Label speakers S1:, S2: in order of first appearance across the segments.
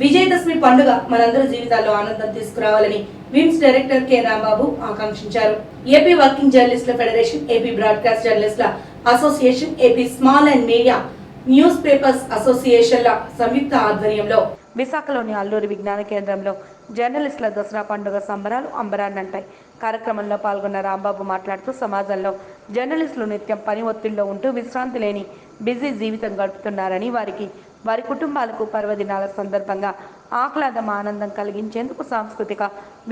S1: విజయదశమి పండుగ మనందరి జీవితాల్లో ఆనందం తీసుకురావాలని విమ్స్ డైరెక్టర్ కె రాంబాబు ఆకాంక్షించారు. ఏపీ వర్కింగ్ జర్నలిస్టుల ఫెడరేషన్ ఏపీ బ్రాడ్కాస్ట్ జర్నలిస్టుల association AP small and media newspapers అసోసియేషన్ల సంయుక్త ఆధ్వర్యంలో విశాఖలోని అల్లూరి విజ్ఞాన కేంద్రంలో జర్నలిస్టుల దసరా పండుగ సంబరాలు అంబరాన్నంటాయి. కార్యక్రమంలో పాల్గొన్న రాంబాబు మాట్లాడుతూ సమాజంలో జర్నలిస్టులు నిత్యం పని ఒత్తిడిలో ఉంటూ విశ్రాంతి లేని బిజీ జీవితం గడుపుతున్నారని వారికి వారి కుటుంబాలకు పర్వదినాల సందర్భంగా ఆహ్లాదం ఆనందం కలిగించేందుకు సాంస్కృతిక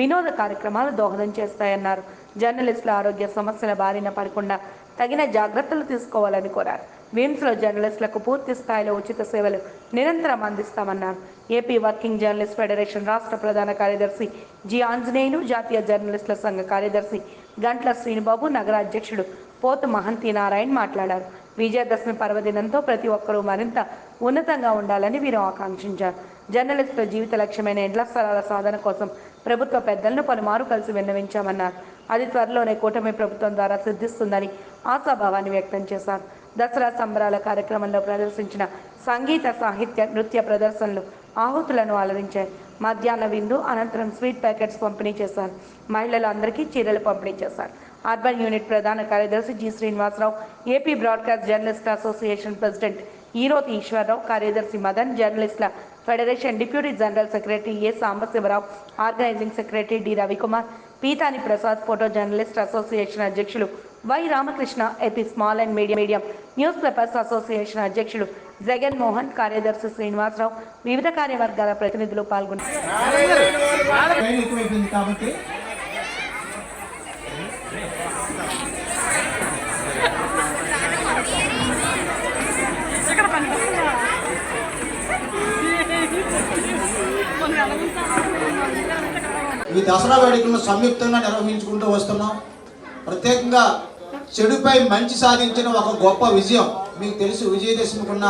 S1: వినోద కార్యక్రమాలు దోహదం చేస్తాయన్నారు. జర్నలిస్టుల ఆరోగ్య సమస్యల బారిన పడకుండా తగిన జాగ్రత్తలు తీసుకోవాలని కోరారు. విమ్స్లో జర్నలిస్టులకు పూర్తి స్థాయిలో ఉచిత సేవలు నిరంతరం అందిస్తామన్నారు. ఏపీ వర్కింగ్ జర్నలిస్ట్ ఫెడరేషన్ రాష్ట్ర ప్రధాన కార్యదర్శి జి ఆంజనేయులు జాతీయ జర్నలిస్టుల సంఘ కార్యదర్శి గంట్ల శ్రీనుబాబు నగర అధ్యక్షుడు పోతు మహంతి నారాయణ్ మాట్లాడారు. విజయదశమి పర్వదినంతో ప్రతి ఒక్కరూ మరింత ఉన్నతంగా ఉండాలని వీరు ఆకాంక్షించారు. జర్నలిస్టుల జీవిత లక్ష్యమైన ఇండ్ల స్థలాల సాధన కోసం ప్రభుత్వ పెద్దలను పలుమారు కలిసి విన్నవించామన్నారు. అది త్వరలోనే కూటమి ప్రభుత్వం ద్వారా సిద్ధిస్తుందని ఆశాభావాన్ని వ్యక్తం చేశారు. దసరా సంబరాల కార్యక్రమంలో ప్రదర్శించిన సంగీత సాహిత్య నృత్య ప్రదర్శనలు ఆహుతులను అలరించాయి. మధ్యాహ్న విందు అనంతరం స్వీట్ ప్యాకెట్స్ పంపిణీ చేశారు. మహిళలు అందరికీ చీరలు పంపిణీ చేశారు. అర్బన్ యూనిట్ ప్రధాన కార్యదర్శి G Srinivasarao AP broadcast journalist association president Eroti Eswararao కార్యదర్శి మదన్ జర్నలిస్టుల federation deputy general secretary A Sambasivarao organizing secretary D Ravikumar Peethani Prasad photo journalist association అధ్యక్షులు Y Ramakrishna AP small and medium medium newspapers association అధ్యక్షులు జగన్ మోహన్ కార్యదర్శి శ్రీనివాసరావు వివిధ కార్యవర్గాల ప్రతినిధులు పాల్గొన్నారు
S2: ఈ దసరా వేడుకలను సంయుక్తంగా నిర్వహించుకుంటూ వస్తున్నాం. ప్రత్యేకంగా చెడుపై మంచి సాధించిన ఒక గొప్ప విజయం మీకు తెలుసు విజయదశమికున్న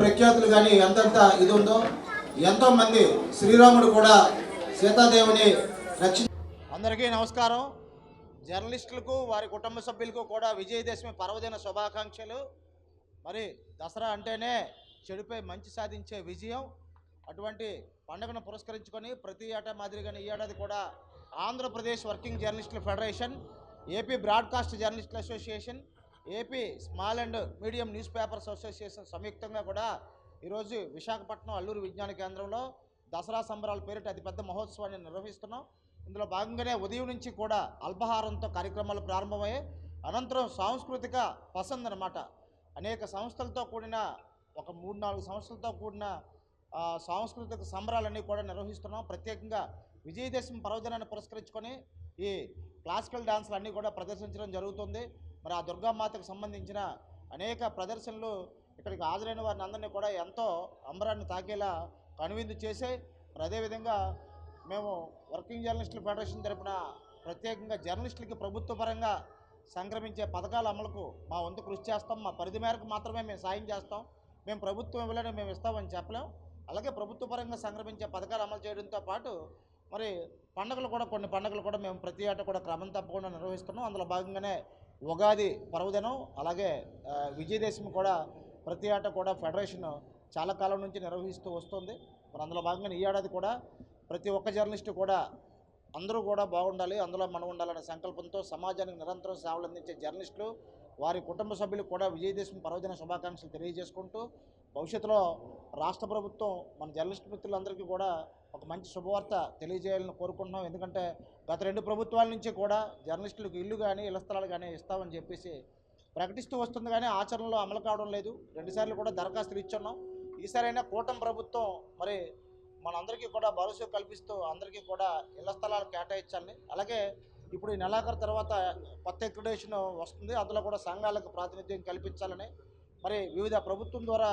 S2: ప్రఖ్యాతులు కానీ ఎంతెంత ఇది ఉందో ఎంతోమంది శ్రీరాముడు కూడా సీతాదేవిని రక్షి అందరికీ నమస్కారం. జర్నలిస్టులకు వారి కుటుంబ సభ్యులకు కూడా విజయదశమి పర్వదిన శుభాకాంక్షలు. మరి దసరా అంటేనే చెడుపై మంచి సాధించే విజయం. అటువంటి పండుగను పురస్కరించుకొని ప్రతి ఏటా మాదిరిగానే ఈ ఏడాది కూడా ఆంధ్రప్రదేశ్ వర్కింగ్ జర్నలిస్టుల ఫెడరేషన్ ఏపీ బ్రాడ్కాస్ట్ జర్నలిస్టుల association AP small and medium newspapers association సంయుక్తంగా కూడా ఈరోజు విశాఖపట్నం అల్లూరు విజ్ఞాన కేంద్రంలో దసరా సంబరాల పేరిట అతిపెద్ద మహోత్సవాన్ని నిర్వహిస్తున్నాం. ఇందులో భాగంగానే ఉదయం నుంచి కూడా అల్పాహారంతో కార్యక్రమాలు ప్రారంభమయ్యాయి. అనంతరం సాంస్కృతిక పసంద్ అనమాట అనేక సంస్థలతో కూడిన ఒక మూడు నాలుగు సంస్థలతో కూడిన సాంస్కృతిక సంబరాలన్నీ కూడా నిర్వహిస్తున్నాం. ప్రత్యేకంగా విజయదశమి పర్వదినాన్ని పురస్కరించుకొని ఈ క్లాసికల్ డాన్సులు అన్నీ కూడా ప్రదర్శించడం జరుగుతుంది. మరి ఆ దుర్గామాతకు సంబంధించిన అనేక ప్రదర్శనలు ఇక్కడికి హాజరైన వారిని అందరినీ కూడా ఎంతో అంబరాన్ని తాకేలా కనువిందు చేసి మరి అదేవిధంగా మేము వర్కింగ్ జర్నలిస్టుల ఫెడరేషన్ తరపున ప్రత్యేకంగా జర్నలిస్టులకి ప్రభుత్వపరంగా సంక్రమించే పథకాల అమలుకు మా వంతు కృషి చేస్తాం. మా పరిధి మేరకు మాత్రమే మేము సాయం చేస్తాం. మేము ప్రభుత్వం ఇవ్వలేని మేము ఇస్తామని చెప్పలేం. అలాగే ప్రభుత్వ పరంగా సంక్రమించే పథకాలు అమలు చేయడంతో పాటు మరి పండుగలు కూడా కొన్ని పండుగలు కూడా మేము ప్రతి ఏటా కూడా క్రమం తప్పకుండా నిర్వహిస్తున్నాం. అందులో భాగంగానే ఉగాది పర్వదినం అలాగే విజయదశమి కూడా ప్రతి ఏటా కూడా ఫెడరేషన్ చాలా కాలం నుంచి నిర్వహిస్తూ వస్తుంది. మరి అందులో భాగంగా ఈ ఏడాది కూడా ప్రతి ఒక్క జర్నలిస్టు కూడా అందరూ కూడా బాగుండాలి అందులో మనం ఉండాలనే సంకల్పంతో సమాజానికి నిరంతరం సేవలు అందించే జర్నలిస్టులు వారి కుటుంబ సభ్యులు కూడా విజయదశమి పర్వదిన శుభాకాంక్షలు తెలియజేసుకుంటూ భవిష్యత్తులో రాష్ట్ర ప్రభుత్వం మన జర్నలిస్ట్ మిత్రులందరికీ కూడా ఒక మంచి శుభవార్త తెలియజేయాలని కోరుకుంటున్నాం. ఎందుకంటే గత రెండు ప్రభుత్వాల నుంచి కూడా జర్నలిస్టులకు ఇల్లు కానీ ఇళ్ళ స్థలాలు కానీ ఇస్తామని చెప్పేసి ప్రకటిస్తూ వస్తుంది కానీ ఆచరణలో అమలు కావడం లేదు. రెండుసార్లు కూడా దరఖాస్తులు ఇచ్చున్నాం. ఈసారైనా కూటమి ప్రభుత్వం మరి మనందరికీ కూడా భరోసా కల్పిస్తూ అందరికీ కూడా ఇళ్ళ స్థలాలు కేటాయించాలని అలాగే ఇప్పుడు ఈ నెలాఖరు తర్వాత కొత్త ఎక్రిడేషన్ వస్తుంది. అందులో కూడా సంఘాలకు ప్రాతినిధ్యం కల్పించాలని మరి వివిధ ప్రభుత్వం ద్వారా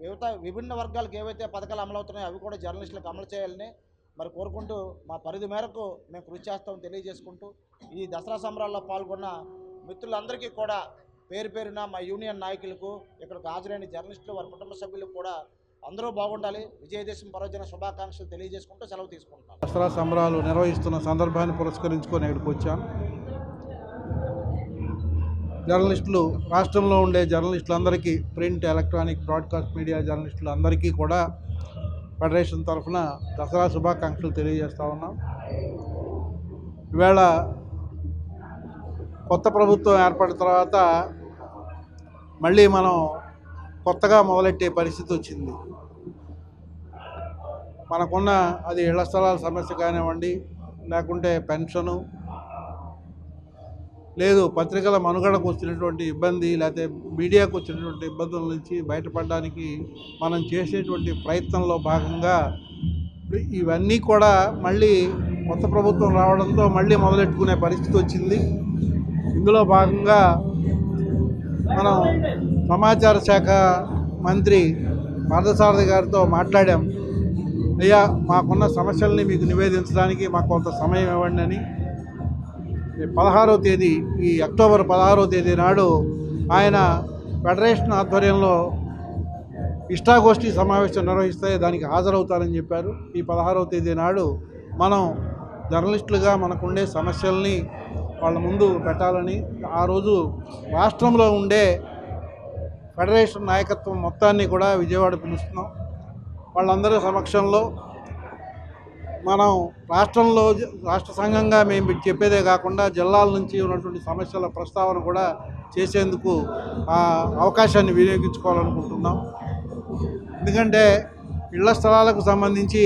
S2: వివిధ విభిన్న వర్గాలకు ఏవైతే పథకాలు అమలవుతున్నాయో అవి కూడా జర్నలిస్టులకు అమలు చేయాలని మరి కోరుకుంటూ మా పరిధి మేరకు మేము కృషి చేస్తామని తెలియజేసుకుంటూ ఈ దసరా సంబరాల్లో పాల్గొన్న మిత్రులందరికీ కూడా పేరు పేరున మా యూనియన్ నాయకులకు ఇక్కడికి హాజరైన జర్నలిస్టులు వారి కుటుంబ సభ్యులకు కూడా అందరూ బాగుండాలి. విజయదశమి పర్వదిన శుభాకాంక్షలు తెలియజేసుకుంటూ సెలవు తీసుకుంటున్నాను
S3: దసరా సంబరాలు నిర్వహిస్తున్న సందర్భాన్ని పురస్కరించుకొని ఇక్కడికి వచ్చాను జర్నలిస్టులు రాష్ట్రంలో ఉండే జర్నలిస్టులందరికీ ప్రింట్ ఎలక్ట్రానిక్ బ్రాడ్కాస్ట్ మీడియా జర్నలిస్టులు అందరికీ కూడా ఫెడరేషన్ తరఫున దసరా శుభాకాంక్షలు తెలియజేస్తూ ఉన్నాం. ఈవేళ కొత్త ప్రభుత్వం ఏర్పడిన తర్వాత మళ్ళీ మనం కొత్తగా మొదలెట్టే పరిస్థితి వచ్చింది. మనకున్న అది ఇళ్ళ స్థలాల సమస్య కానివ్వండి లేకుంటే పెన్షను లేదు పత్రికల మనుగడకు వచ్చినటువంటి ఇబ్బంది లేకపోతే మీడియాకు వచ్చినటువంటి ఇబ్బందుల నుంచి బయటపడడానికి మనం చేసేటువంటి ప్రయత్నంలో భాగంగా ఇవన్నీ కూడా మళ్ళీ కొత్త ప్రభుత్వం రావడంతో మళ్ళీ మొదలెట్టుకునే పరిస్థితి వచ్చింది. ఇందులో భాగంగా మనం సమాచార శాఖ మంత్రి పార్థసారథి గారితో మాట్లాడాం. అయ్యా మాకున్న సమస్యల్ని మీకు నివేదించడానికి మాకు కొంత సమయం ఇవ్వండి అని. పదహారో తేదీ ఈ అక్టోబర్ పదహారో తేదీ నాడు ఆయన ఫెడరేషన్ ఆధ్వర్యంలో ఇష్టాగోష్ఠి సమావేశం నిర్వహిస్తే దానికి హాజరవుతారని చెప్పారు. ఈ పదహారవ తేదీ నాడు మనం జర్నలిస్టులుగా మనకుండే సమస్యల్ని వాళ్ళ ముందు పెట్టాలని ఆ రోజు రాష్ట్రంలో ఉండే ఫెడరేషన్ నాయకత్వం మొత్తాన్ని కూడా విజయవాడ పిలుస్తున్నాం. వాళ్ళందరి సమక్షంలో మనం రాష్ట్రంలో రాష్ట్ర సంఘంగా మేము చెప్పేదే కాకుండా జిల్లాల నుంచి ఉన్నటువంటి సమస్యల ప్రస్తావన కూడా చేసేందుకు ఆ అవకాశాన్ని వినియోగించుకోవాలనుకుంటున్నాం. ఎందుకంటే ఇళ్ళ స్థలాలకు సంబంధించి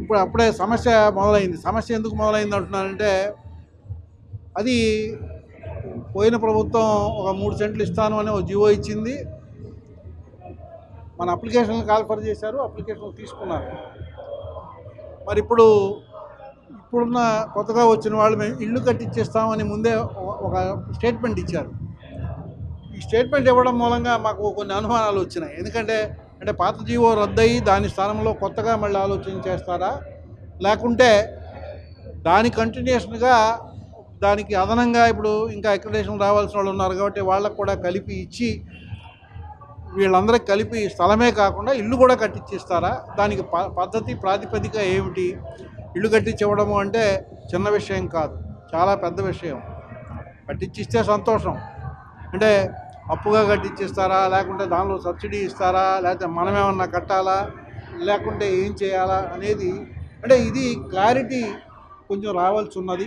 S3: ఇప్పుడు అప్పుడే సమస్య మొదలైంది. సమస్య ఎందుకు మొదలైంది అంటున్నారంటే అది పోయిన ప్రభుత్వం ఒక మూడు సెంట్లు ఇస్తాను అని ఒక జీవో ఇచ్చింది. మన అప్లికేషన్లు కాల్ఫర్ చేశారు అప్లికేషన్లు తీసుకున్నారు. మరి ఇప్పుడు ఇప్పుడున్న కొత్తగా వచ్చిన వాళ్ళు మేము ఇల్లు కట్టించేస్తామని ముందే ఒక- ఒక స్టేట్మెంట్ ఇచ్చారు. ఈ స్టేట్మెంట్ ఇవ్వడం మూలంగా మాకు కొన్ని అనుమానాలు వచ్చినాయి. ఎందుకంటే అంటే పాత జీవో రద్దయి దాని స్థానంలో కొత్తగా మళ్ళీ ఆలోచన చేస్తారా? లేకుంటే దాని కంటిన్యూషన్గా దానికి అదనంగా ఇప్పుడు ఇంకా అక్రిడేషన్ రావాల్సిన వాళ్ళు ఉన్నారు కాబట్టి వాళ్ళకు కూడా కలిపి ఇచ్చి వీళ్ళందరికీ కలిపి స్థలమే కాకుండా ఇల్లు కూడా కట్టించిస్తారా దానికి ప పద్ధతి ప్రాతిపదిక ఏమిటి? ఇల్లు కట్టించివ్వడము అంటే చిన్న విషయం కాదు చాలా పెద్ద విషయం. కట్టించిస్తే సంతోషం. అంటే అప్పుగా కట్టించిస్తారా లేకుంటే దానిలో సబ్సిడీ ఇస్తారా? లేకపోతే మనమేమన్నా కట్టాలా? లేకుంటే ఏం చేయాలా? అనేది అంటే ఇది క్లారిటీ కొంచెం రావాల్సి ఉన్నది.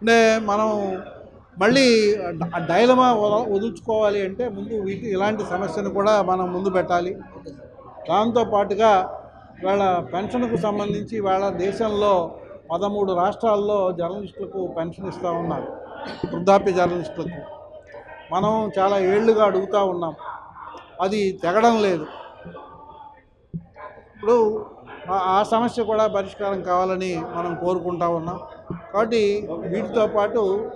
S3: అంటే మనం మళ్ళీ డైలమా వద- వదులుచుకోవాలి అంటే ముందు వీటి ఇలాంటి సమస్యను కూడా మనం ముందు పెట్టాలి. దాంతో పాటుగా వాళ్ళ పెన్షన్కు సంబంధించి వాళ్ళ దేశంలో పదమూడు రాష్ట్రాల్లో జర్నలిస్టులకు పెన్షన్ ఇస్తూ ఉన్నారు. వృద్ధాప్య జర్నలిస్టులకు. మనం చాలా ఏళ్ళుగా అడుగుతూ ఉన్నాం. అది తెగడం లేదు. ఇప్పుడు ఆ- సమస్య కూడా పరిష్కారం కావాలని మనం కోరుకుంటా ఉన్నాం. కాబట్టి వీటితో పాటు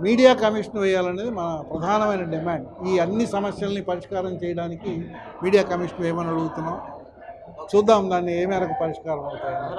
S3: మీడియా కమిషన్ వేయాలనేది మన ప్రధానమైన డిమాండ్. ఈ అన్ని సమస్యల్ని పరిష్కారం చేయడానికి మీడియా కమిషన్ వేయమని అడుగుతున్నాం. చూద్దాం దాన్ని ఏ మేరకు పరిష్కారం అవుతాయి